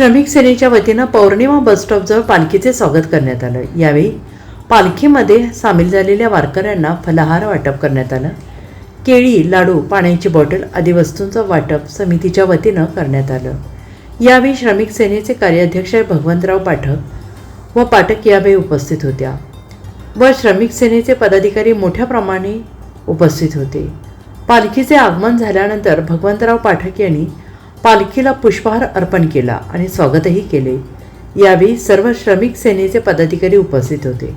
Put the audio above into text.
श्रमिक सेनेच्या वतीनं पौर्णिमा बस स्टॉपजवळ पालखीचे स्वागत करण्यात आलं. यावेळी पालखीमध्ये सामील झालेल्या वारकऱ्यांना फलाहार वाटप करण्यात आलं. केळी लाडू पाण्याची बॉटल आदी वस्तूंचं वाटप समितीच्या वतीनं करण्यात आलं. यावेळी श्रमिक सेनेचे कार्याध्यक्ष भगवंतराव पाठक व पाठक यावेळी उपस्थित होत्या व श्रमिक सेनेचे पदाधिकारी मोठ्या प्रमाणे उपस्थित होते. पालखीचे आगमन झाल्यानंतर भगवंतराव पाठक यांनी पालखीला पुष्पहार अर्पण केला आणि स्वागतही केले. यावेळी सर्व श्रमिक सेनेचे पदाधिकारी उपस्थित होते.